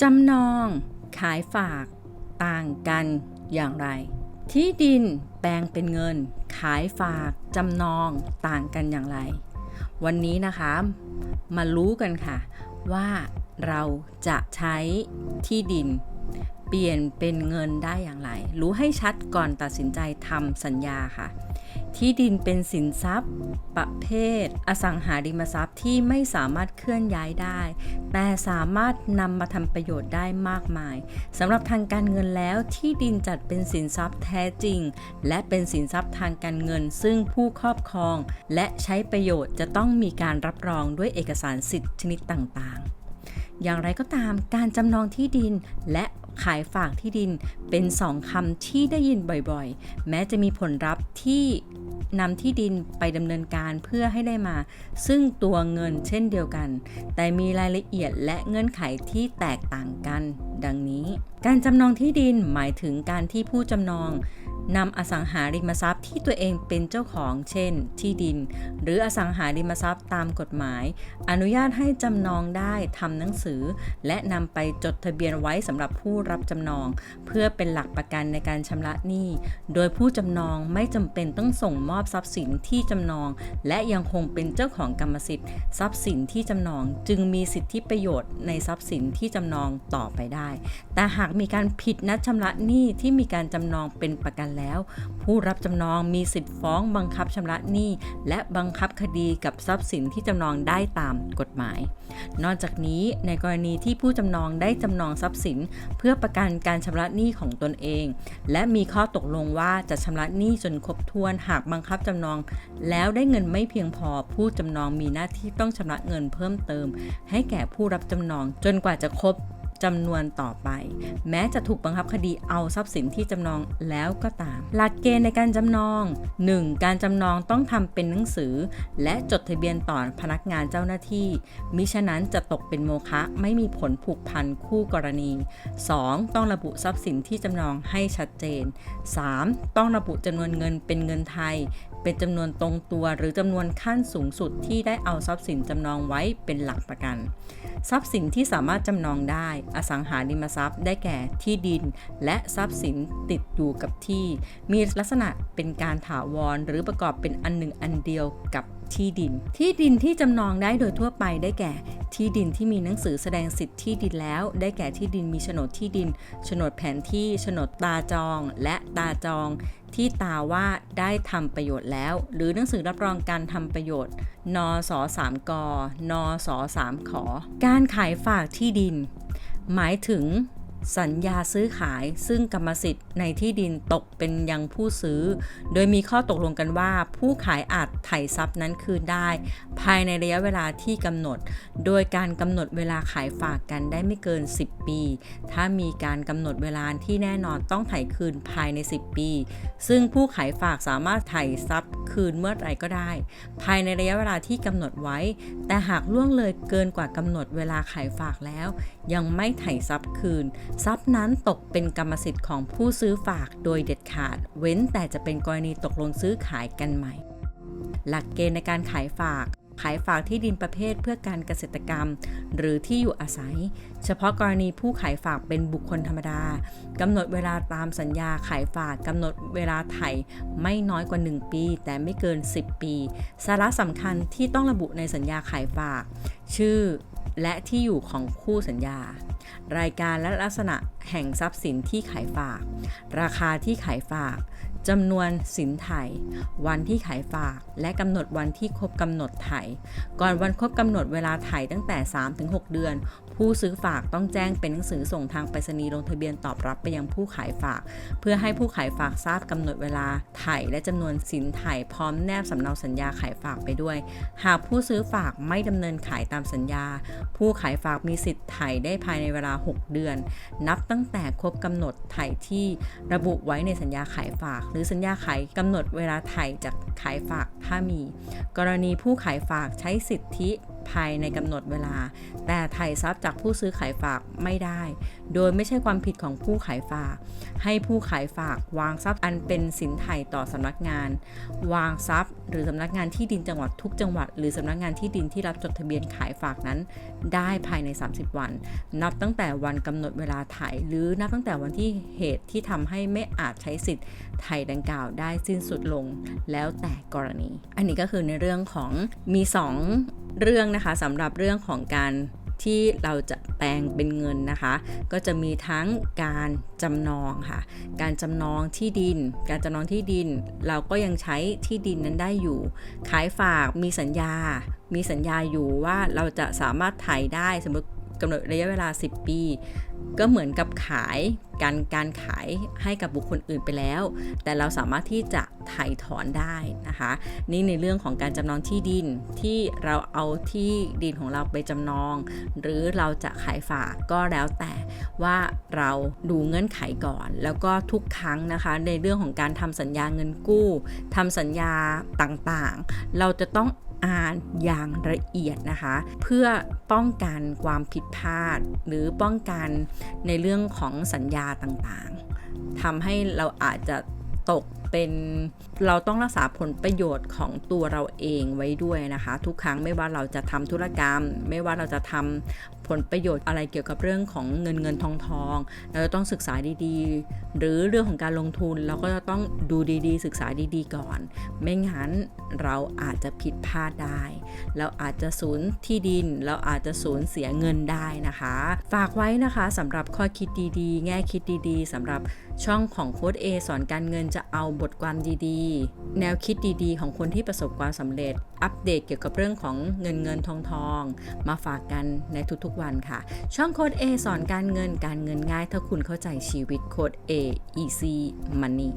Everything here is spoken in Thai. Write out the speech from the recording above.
จำนอง ขายฝาก ต่างกันอย่างไร ที่ดินแปลงเป็นเงิน ขายฝาก จำนอง ต่างกันอย่างไร วันนี้นะคะมารู้กันค่ะ ว่าเราจะใช้ที่ดิน เปลี่ยนเป็นเงินได้อย่างไร รู้ให้ชัดก่อนตัดสินใจทำสัญญาค่ะ ที่ดินเป็นสินทรัพย์ ประเภท อสังหาริมทรัพย์ที่ไม่สามารถเคลื่อนย้ายได้ แต่สามารถนำมาทำประโยชน์ได้มากมายสำหรับทางการเงินแล้วที่ดินจัดเป็นสินทรัพย์แท้จริง และเป็นสินทรัพย์ทางการเงิน ซึ่งผู้ครอบครอง และใช้ประโยชน์จะต้องมีการรับรองด้วยเอกสารสิทธิชนิดต่างๆ อย่างไรก็ตามการจำนองที่ดินและ ขายฝากที่ดินเป็นสองคำที่ได้ยินบ่อยๆ แม้จะมีผลลัพธ์ที่นำที่ดินไปดำเนินการเพื่อให้ได้มา ซึ่งตัวเงินเช่นเดียวกัน แต่มีรายละเอียดและเงื่อนไขที่แตกต่างกัน ดังนี้ การจำนองที่ดินหมายถึงการที่ผู้จำนอง นำอสังหาริมทรัพย์ที่ตัวเองเป็นเจ้าของ เช่น ที่ดิน หรืออสังหาริมทรัพย์ตามกฎหมาย อนุญาตให้จำนองได้ทำหนังสือ และนำไปจดทะเบียนไว้สำหรับผู้รับจำนอง เพื่อเป็นหลักประกันในการชำระหนี้ โดยผู้จำนองไม่จำเป็นต้องส่งมอบทรัพย์สินที่จำนอง และยังคงเป็นเจ้าของกรรมสิทธิ์ ทรัพย์สินที่จำนอง จึงมีสิทธิประโยชน์ในทรัพย์สินที่จำนองต่อไปได้ แต่หากมีการผิดนัดชำระหนี้ที่มีการจำนองเป็นประกันแล้ว ผู้รับจำนองมีสิทธิ์ฟ้องบังคับชำระหนี้ และบังคับคดีกับทรัพย์สินที่จำนองได้ตามกฎหมาย นอกจากนี้ในกรณีที่ผู้จำนองได้จำนองทรัพย์สิน เพื่อประกันการชำระหนี้ของตนเอง และมีข้อตกลงว่าจะชำระหนี้จนครบถ้วนหากบังคับจำนอง แล้วได้เงินไม่เพียงพอผู้จำนองมีหน้าที่ต้องชำระเงินเพิ่มเติม ให้แก่ผู้รับจำนองจนกว่าจะครบ จำนวนต่อไป แม้จะถูกบังคับคดีเอาทรัพย์สินที่จำนองแล้วก็ตาม หลักเกณฑ์ในการจำนอง 1. การจำนองต้องทำเป็นหนังสือ และจดทะเบียนต่อพนักงานเจ้าหน้าที่ มิฉะนั้นจะตกเป็นโมฆะไม่มีผลผูกพันคู่กรณี 2. ต้องระบุทรัพย์สินที่จำนองให้ชัดเจน 3. ต้องระบุจำนวนเงินเป็นเงินไทย เป็นจำนวนตรงตัวหรือจำนวนขั้นสูงสุดที่ได้เอาทรัพย์สินจำนองไว้เป็นหลักประกัน ทรัพย์สินที่สามารถจำนองได้ อสังหาริมทรัพย์ได้แก่ที่ดิน และทรัพย์สินติดอยู่กับที่ มีลักษณะเป็นการถาวร หรือประกอบเป็นอันหนึ่งอันเดียวกับที่ดิน ที่ดินที่จำนองได้โดยทั่วไปได้แก่ ที่ดินที่มีหนังสือแสดงสิทธิ์ที่ดินแล้ว ได้แก่ที่ดินมีโฉนดที่ดินโฉนดแผนที่โฉนดตาจอง และตาจอง ที่ตาว่าได้ทำประโยชน์แล้ว หรือหนังสือรับรองการทำประโยชน์ นส3กนส3ขอ การขายฝากที่ดิน หมายถึง สัญญาซื้อขายซึ่งกรรมสิทธิ์ในที่ดินตกเป็นยังผู้ซื้อ โดยมีข้อตกลงกันว่า ผู้ขายอาจไถ่ทรัพย์นั้นคืนได้ ภายในระยะเวลาที่กำหนด โดยการกำหนดเวลาขายฝากกันได้ไม่เกิน 10 ปี ถ้ามีการกำหนดเวลาที่แน่นอนต้องไถ่คืนภายใน 10 ปี ซึ่งผู้ขายฝากสามารถไถ่ทรัพย์คืนเมื่อไรก็ได้ ภายในระยะเวลาที่กำหนดไว้ แต่หากล่วงเลยเกินกว่ากำหนดเวลาขายฝากแล้ว ยังไม่ไถ่ทรัพย์คืนทรัพย์นั้นตกเป็นกรรมสิทธิ์ของผู้ซื้อฝากโดยเด็ดขาด เว้นแต่จะเป็นกรณีตกลงซื้อขายกันใหม่ หลักเกณฑ์ในการขายฝากขายฝากที่ดินประเภทเพื่อการเกษตรกรรม หรือที่อยู่อาศัย เฉพาะกรณีผู้ขายฝากเป็นบุคคลธรรมดากำหนดเวลาตามสัญญาขายฝากกำหนดเวลาไถ่ไม่น้อยกว่า 1 ปี แต่ไม่เกิน 10 ปี สาระสำคัญที่ต้องระบุในสัญญาขายฝาก ชื่อ และที่อยู่ของคู่สัญญา รายการและลักษณะแห่งทรัพย์สินที่ขายฝาก ราคาที่ขายฝาก จำนวนสินไถ่วันที่ขายฝาก และกำหนดวันที่ครบกำหนดไถ่ก่อนวันครบกำหนดเวลาไถ่ตั้งแต่ 3-6 เดือน ผู้ซื้อฝากต้องแจ้งเป็นหนังสือส่งทางไปรษณีย์ลงทะเบียนตอบรับไปยังผู้ขายฝาก เพื่อให้ผู้ขายฝากทราบกำหนดเวลาไถ่และจำนวนสินไถ่พร้อมแนบสำเนาสัญญาขายฝากไปด้วย หากผู้ซื้อฝากไม่ดำเนินขายตามสัญญา ผู้ขายฝากมีสิทธิ์ไถ่ได้ภายในเวลา 6 เดือน นับตั้งแต่ครบกำหนดไถ่ที่ระบุไว้ในสัญญาขายฝากหรือสัญญาขายกำหนดเวลาไถ่จากขายฝากถ้ามี กรณีผู้ขายฝากใช้สิทธิ ภายในกำหนดเวลา แต่ไถ่ทรัพย์จากผู้ซื้อขายฝากไม่ได้ โดยไม่ใช่ความผิดของผู้ขายฝาก ให้ผู้ขายฝากวางทรัพย์อันเป็นสินไถ่ต่อสำนักงาน วางทรัพย์ หรือสำนักงานที่ดินจังหวัดทุกจังหวัด หรือสำนักงานที่ดินที่รับจดทะเบียนขายฝากนั้น ได้ภายใน 30 วัน นับตั้งแต่วันกำหนดเวลาไถ่หรือนับตั้งแต่วันที่เหตุที่ทำให้ไม่อาจใช้สิทธิ์ไถ่ดังกล่าวได้สิ้นสุดลง แล้วแต่กรณี อันนี้ก็คือในเรื่องของมี 2 เรื่องนะคะสำหรับเรื่องของการที่เราจะแปลงเป็นเงินนะคะ ก็จะมีทั้งการจำนองค่ะ การจำนองที่ดิน การจำนองที่ดิน เราก็ยังใช้ที่ดินนั้นได้อยู่ ขายฝากมีสัญญา มีสัญญาอยู่ว่าเราจะสามารถถ่ายได้สมมติกำหนดระยะเวลา 10 ปี ก็เหมือนกับขายการการขายให้กับบุคคลอื่นไปแล้ว แต่เราสามารถที่จะถ่ายถอนได้นะคะ นี่ในเรื่องของการจำนองที่ดินที่เราเอาที่ดินของเราไปจำนอง หรือเราจะขายฝากก็แล้วแต่ว่าเราดูเงื่อนไขก่อน แล้วก็ทุกครั้งนะคะ ในเรื่องของการทำสัญญาเงินกู้ทำสัญญาต่างๆ เราจะต้องอ่านอย่างละเอียดนะคะ เพื่อป้องกันความผิดพลาด หรือป้องกันในเรื่องของสัญญาต่างๆทำให้เราอาจจะตกเป็นเราต้องรักษาผลประโยชน์ของตัวเราเองไว้ด้วยนะคะ ทุกครั้งไม่ว่าเราจะทำธุรกรรม ไม่ว่าเราจะทำผลประโยชน์อะไรเกี่ยวกับเรื่องของเงินเงินทองทองเราจะต้องศึกษาดีๆ หรือเรื่องของการลงทุนเราก็จะต้องดูดีๆ ศึกษาดีๆ ก่อน ไม่งั้น เราอาจจะผิดพลาดได้ เราอาจจะสูญที่ดิน เราอาจจะสูญเสียเงินได้นะคะ ฝากไว้นะคะสำหรับข้อคิดดีๆ แง่คิดดีๆสำหรับช่องของโค้ด A สอนการเงินจะเอาบทความดีๆ แนวคิดดีๆ ของคนที่ประสบความสำเร็จ อัปเดตเกี่ยวกับเรื่องของเงินเงินทองทองมาฝากกันในทุกๆวันค่ะ ช่องโค้ด A สอนการเงินการเงินง่าย ถ้าคุณเข้าใจชีวิตโค้ด A Easy Money